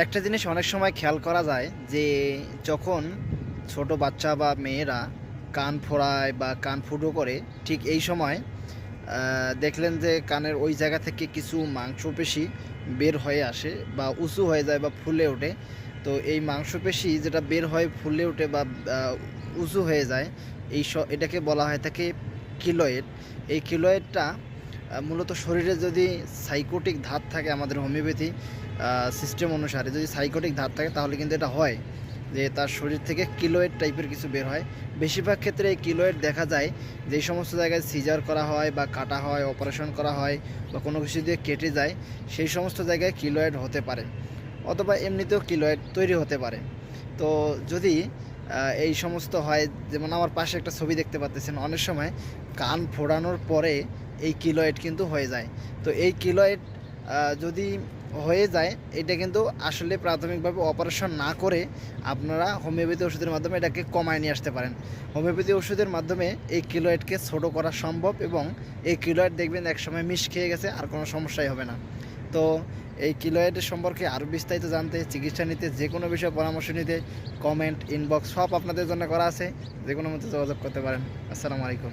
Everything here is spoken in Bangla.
একটা জিনিস অনেক সময় খেয়াল করা যায় যে যখন ছোট বাচ্চা বা মেয়েরা কান ফোড়ায় বা কান ফুটো করে, ঠিক এই সময় দেখলেন যে কানের ওই জায়গা থেকে কিছু মাংসপেশি বের হয়ে আসে বা উঁচু হয়ে যায় বা ফুলে ওঠে। তো এই মাংসপেশি যেটা বের হয়ে ফুলে ওঠে বা উঁচু হয়ে যায়, এই এটাকে বলা হয় থাকে কিলয়েড এই কিলয়েডটা মূলত শরীরে যদি সাইকোটিক ধাত থাকে আমাদের হোমিওপ্যাথি সিস্টেম অনুসারে যদি সাইকোটিক ধাত থাকে তাহলে কিন্তু এটা হয় যে তার শরীর থেকে কিলোয়েড টাইপের কিছু বের হয়। বেশিরভাগ ক্ষেত্রে এই কিলোয়েড দেখা যায় যে সমস্ত জায়গায় সিজার করা হয় বা কাটা হয় অপারেশন করা হয় বা কোনো কিছু দিয়ে কেটে যায়, সেই সমস্ত জায়গায় কিলোয়েড হতে পারে অথবা এমনিতেও কিলোয়েড তৈরি হতে পারে। তো যদি এই সমস্ত হয়, যেমন আমার পাশে একটা ছবি দেখতে পাচ্ছেন, অনেক সময় কান ফোড়ানোর পরে এই কিলোয়েড কিন্তু হয়ে যায়। তো এই কিলোয়েড যদি হয়ে যায়, এটা কিন্তু আসলে প্রাথমিকভাবে অপারেশন না করে আপনারা হোমিওপ্যাথি ওষুধের মাধ্যমে এটাকে কমায় নিয়ে আসতে পারেন। হোমিওপ্যাথি ওষুধের মাধ্যমে এই কিলোয়েডকে ছোটো করা সম্ভব এবং এই কিলোয়েড দেখবেন একসময় মিশ খেয়ে গেছে, আর কোনো সমস্যাই হবে না। তো এই কিলোয়েড সম্পর্কে আরও বিস্তারিত জানতে, চিকিৎসা নিতে, যে কোনো বিষয়ে পরামর্শ নিতে কমেন্ট ইনবক্স সব আপনাদের জন্য করা আছে। যে কোনো মতো যোগাযোগ করতে পারেন। আসসালামু আলাইকুম।